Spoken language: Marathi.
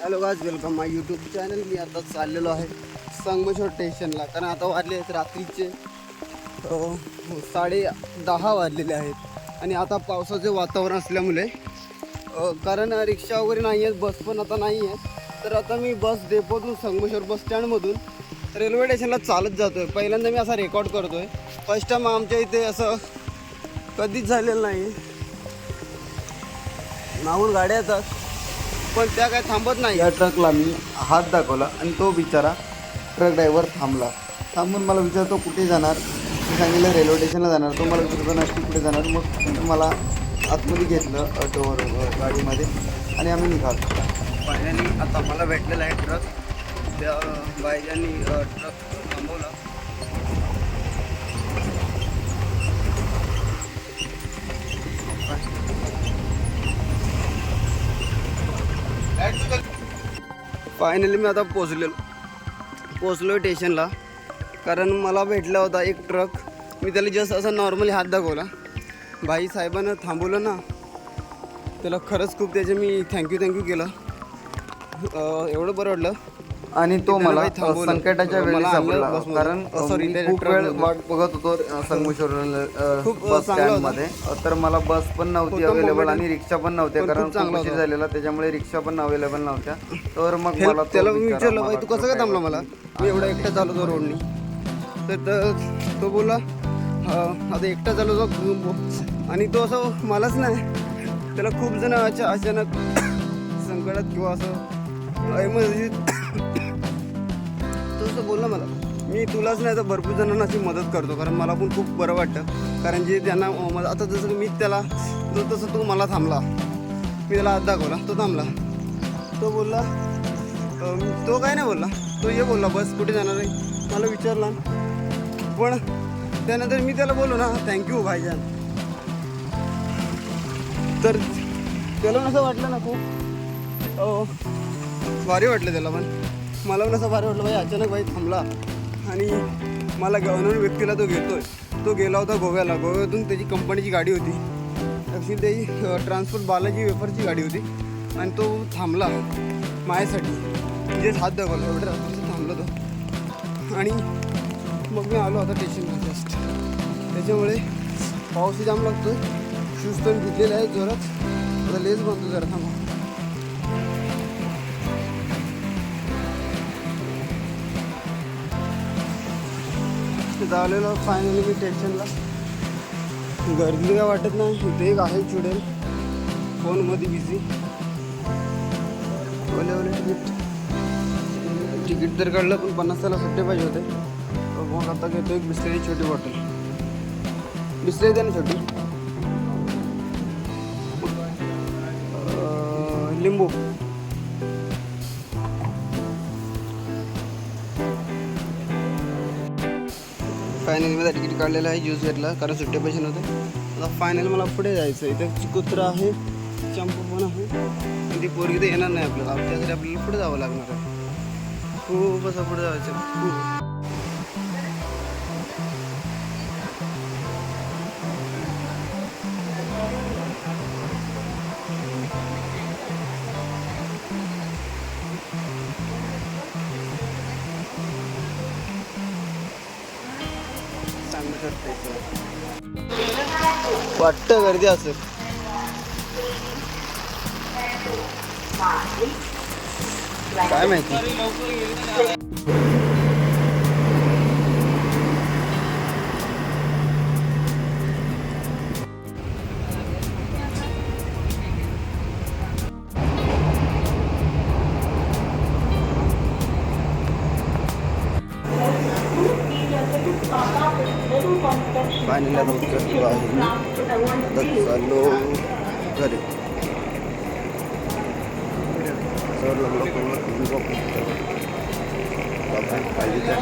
Hello guys welcome my YouTube channel मी आता चाललेलो आहे संगमेश्वर स्टेशनला कारण आता वाजले आहेत रात्रीचे. साडे दहा वाजलेले आहेत. आणि आता पावसाचे वातावरण असल्यामुळे कारण रिक्षा वगैरे नाही आहेत बस पण आता नाही आहे तर आता मी बस डेपोतून संगमेश्वर बस स्टँडमधून रेल्वे स्टेशनला चालत जातो आहे पहिल्यांदा मी असा रेकॉर्ड करतो आहे फर्स्ट टाईम आमच्या इथे असं कधीच झालेलं नाही मागून गाड्या येतात. पण त्या काय थांबत नाही. या ट्रकला मी हात दाखवला आणि तो बिचारा ट्रक ड्रायव्हर थांबला. थांबून मला विचारतो कुठे जाणार? मी सांगितलं रेल्वे स्टेशनला जाणार. तो मला विचारतो नक्की कुठे जाणार? मग मला आतमध्ये घेतलं ऑटोवर गाडीमध्ये आणि आम्ही निघालो. फायनली आता मला भेटलेला आहे ट्रक त्या बायजांनी ट्रक फायनली मी आता पोचलेलो पोचलो स्टेशनला कारण मला भेटला होता एक ट्रक मी त्याला जस्ट असा नॉर्मली हात दाखवला. भाई साहेबांना थांबवलं ना त्याला खरंच खूप त्याचे मी थँक्यू थँक्यू केलं. एवढं बरं वाटलं. आणि तो मला. संकटाच्या वेळी सापडला. कारण मी खूप वेळ. वाट बघत होतो संगमेश्वर बस चांगला स्टँडमध्ये तर मला बस पण नव्हती होतं अवेलेबल. आणि रिक्षा पण नव्हत्या कारण खूप चांगला उशीर. झालेला त्याच्यामुळे रिक्षा पण अवेलेबल नव्हत्या तर मग मला त्याला विचारलं भाई तू कसं काय थांबला मला मी एवढा एकटा चालू होतो रोडनी तर त- बोला "हा, आता एकटा चालू होतो आणि तो असं मलाच नाही त्याला खूप जण अचा अचानक संकटात किंवा असं एमर्जन्सी तसं बोल बोलला मला. मी तुलाच नाही तर भरपूर जणांना अशी मदत करतो कारण मला पण खूप बरं वाटतं. कारण जे त्यांना मला- आता जसं मी त्याला तो तसं तो मला थांबला. मी त्याला हात दाखवला तो थांबला. तो बोलला तो काय नाही बोलला. तो ये बोलला बस कुठे जाणार आहे? मला विचारला. पण त्यानंतर मी त्याला बोललो ना थँक्यू भाईजान. तर त्याला असं वाटलं ना खूप. अं, भारी वाटलं त्याला पण. मला पण असं भारी वाटलं भाई अचानक भाई थांबला. आणि मला गव्हर्नमेंट व्यक्तीला तो घेतोय. तो गेला होता गोव्याला. गोव्यातून त्याची कंपनीची गाडी होती. ॲक्च्युली त्याची ट्रान्सपोर्ट बालाजी वेफरची गाडी होती. आणि तो थांबला माझ्यासाठी. म्हणजे हात दाखवला. एवढं असं थांबला तो. आणि मग मी आलो आता स्टेशनला जस्ट त्याच्यामुळे पाऊसही जाम लागतोय. शूज पण घेतलेला आहे जोरात. आता लेस बांधतो जरा थांबा. तिथं आलेलो फायनली मी स्टेशनला गर्दी काय वाटत नाही इथे एक आहे चुडेल. फोनमध्ये बिझी ओले ओले तिकीट तिकीट तर काढलं पण पन्नास त्याला सुट्टे पाहिजे होते. तर मग आता घेतो एक बिस्लरी छोटी बॉटल बिस्लरी द्या ना छोटी लिंबू. फायनल मी तिकीट काढलेलं आहे यूज घेतला कारण सुट्टे पैसे नव्हते. आता फायनल मला पुढे जायचं आहे. इथे कुत्रा आहे चंपू पण आहे. पण ती पोरगी तर येणार नाही आपल्याला. त्यासाठी आपल्याला पुढे जावं लागणार आहे. खूप असं पुढे जायचं खूप सांगू वाटतं गर्दी असेल काय माहिती? पाणीला उतरलो आहे मी आता चाललो घरी सर लागलो कोणाला पाहिजे त्या